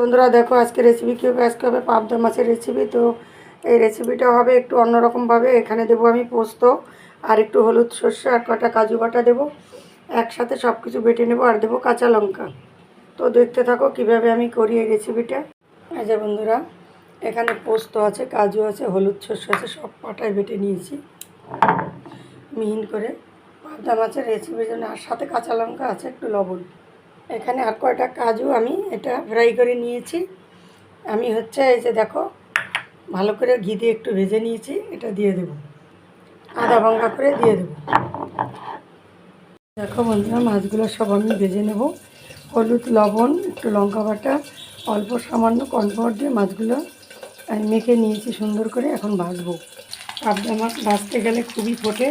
বন্ধুরা দেখো আজকে রেসিপি কী হবে? আজকে হবে পাবদা মাছের রেসিপি তো এই রেসিপিটা হবে একটু অন্যরকমভাবে এখানে দেবো আমি পোস্ত, আর একটু হলুদ সর্ষে, আর কটা কাজু বাটা দেবো। একসাথে সব কিছু বেটে নেব, আর দেবো কাঁচা লঙ্কা। তো দেখতে থাকো কীভাবে আমি করি এই রেসিপিটা এই যে বন্ধুরা, এখানে পোস্ত আছে, কাজু আছে, হলুদ সর্ষে আছে, সব পাটায় বেটে নিয়েছি। মিহিন করে পাবদা মাছের রেসিপির জন্য। আর সাথে কাঁচা লঙ্কা আছে, একটু লবণ। এখানে আর কয়টা কাজু আমি এটা ফ্রাই করে নিয়েছি। আমি হচ্ছে এই যে দেখো, ভালো করে ঘি দিয়ে একটু ভেজে নিয়েছি, এটা দিয়ে দেব। আধা ভাঙ্গা করে দিয়ে দেব। দেখো বন্ধুরা, মাছগুলো সব আমি ভেজে নেব। হলুদ, লবণ, একটু লঙ্কা বাটা, অল্প সামান্য কনফাওয়ার দিয়ে মাছগুলো আমি মেখে নিয়েছি সুন্দর করে, এখন ভাজবো। পাবদা মাছ ভাজতে গেলে খুবই ফোটে,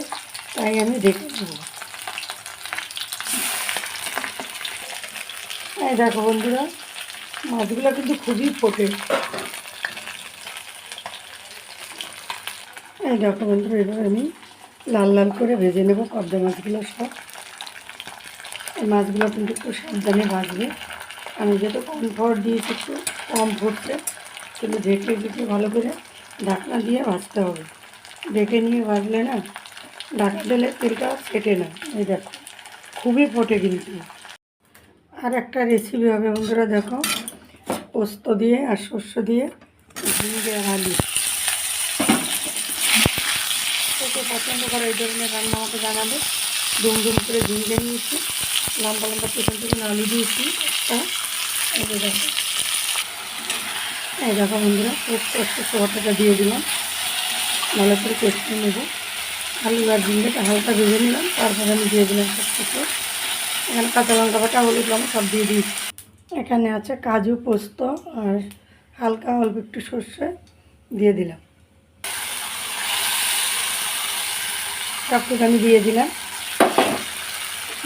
তাই আমি দেখে নেব এই দেখো বন্ধুরা, মাছগুলো কিন্তু খুবই ফোটে। এই দেখো বন্ধুরা, এবার আমি লাল লাল করে ভেজে নেব পাবদা মাছগুলো সব। এই মাছগুলো কিন্তু একটু সাবধানে ভাজবে। আমি যেহেতু কম ফোড় দিয়েছি, একটু কম ফুটছে কিন্তু ঢেকে ঢেকে ভালো করে ঢাকনা দিয়ে ভাজতে হবে। ঢেকে নিয়ে ভাজলে না ঢাকা দিলে তেলটা ফেটে না। এই দেখো, খুবই ফোটে কিন্তু। আর একটা রেসিপি হবে বন্ধুরা, দেখো। পোস্ত দিয়ে আর শস্য দিয়ে ঝিঙে আলু তো পছন্দ করে এই ধরনের রান্না আমাকে জানাবে। ডুম ডুম করে ঝিঙে নিয়েছি। লম্বা লম্বা পেছন থেকে আলু দিয়েছি দেখো। এই দেখো বন্ধুরা, পোস্ত শোয়াটাটা দিয়ে দিলাম। ভালো করে কষিয়ে নেব। আলু আর ঝিঙ্গেটা হালকা ভেজে নিলাম, তারপরে আমি দিয়ে দিলাম সব কিছু এখানে কাঁচা লঙ্কা বাটা, হলুদ লঙ্কা সব দিয়ে দিয়েছি এখানে আছে কাজু পোস্ত আর হালকা অল্প একটু সর্ষে দিয়ে দিলাম। সবটুকু আমি দিয়ে দিলাম।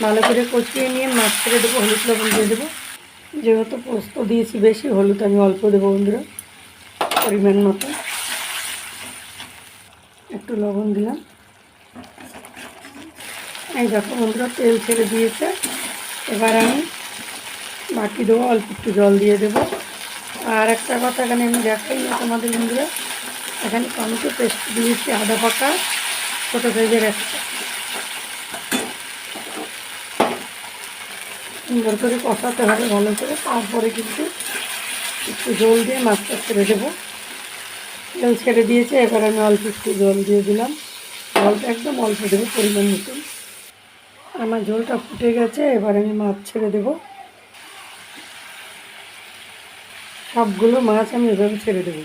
ভালো করে কষিয়ে নিয়ে মাছ করে দেবো হলুদ লবণ দিয়ে দেবো। যেহেতু পোস্ত দিয়েছি বেশি, হলুদ আমি অল্প দেবো বন্ধুরা, পরিমাণ মতো। একটু লবণ দিলাম। এই দেখো বন্ধুরা, তেল ছেড়ে দিয়েছে। এবার আমি বাকি দেবো, অল্প একটু জল দিয়ে দেবো। আর একটা কথা এখানে আমি দেখাই না তোমাদের বন্ধুরা, এখানে টমেটো পেস্ট দিয়েছি আদা পাকা, ছোটো সাইজের একটা। সুন্দর করে কষাতে হবে ভালো করে, তারপরে কিন্তু একটু জল দিয়ে মাছটা ছেড়ে দেবো। তেল ছেড়ে দিয়েছে, এবার আমি অল্প একটু জল দিয়ে দিলাম। জলটা একদম অল্প দেবো, পরিমাণ মতন। আমার ঝোলটা ফুটে গেছে, এবার আমি মাছ ছেড়ে দেব। সবগুলো মাছ আমি এভাবে ছেড়ে দেব।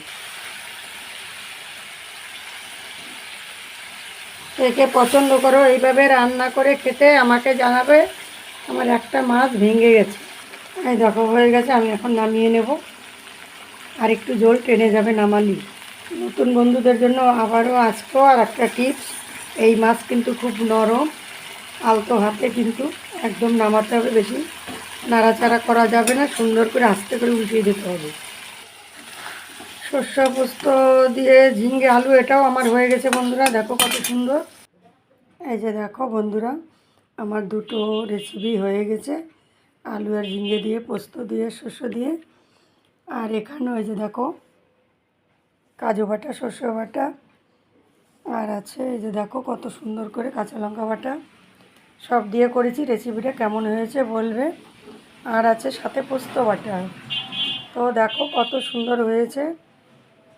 একে পছন্দ করো, এইভাবে রান্না করে খেতে আমাকে জানাবে, আমার একটা মাছ ভেঙে গেছে। এই দেখো, হয়ে গেছে, আমি এখন নামিয়ে নেব। আর একটু জল টেনে যাবে নামালি। নতুন বন্ধুদের জন্য আবারও আজকেও আর একটা টিপস, এই মাছ কিন্তু খুব নরম। আলতো হাতে কিন্তু একদম নামাতে হবে বেশি। নাড়াচাড়া করা যাবে না, সুন্দর করে আস্তে করে উঠিয়ে দিতে হবে। শস্য পোস্ত দিয়ে ঝিঙ্গে আলু, এটাও আমার হয়ে গেছে বন্ধুরা, দেখো কত সুন্দর। এই যে দেখো বন্ধুরা, আমার দুটো রেসিপি হয়ে গেছে, আলু আর ঝিঙ্গে দিয়ে, পোস্ত দিয়ে শস্য দিয়ে। আর এখানেও এই যে দেখো, কাজু বাটা শস্য বাটা। আর আছে এই যে দেখো কত সুন্দর করে কাঁচা লঙ্কা বাটা। সব দিয়ে করেছি রেসিপিটা কেমন হয়েছে বলবে। আর আছে সাথে পোস্ত বাটা। তো দেখো কত সুন্দর হয়েছে।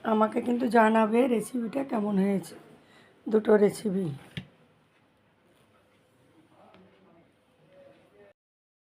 আমাকে কিন্তু জানাবে রেসিপিটা কেমন হয়েছে। দুটো রেসিপি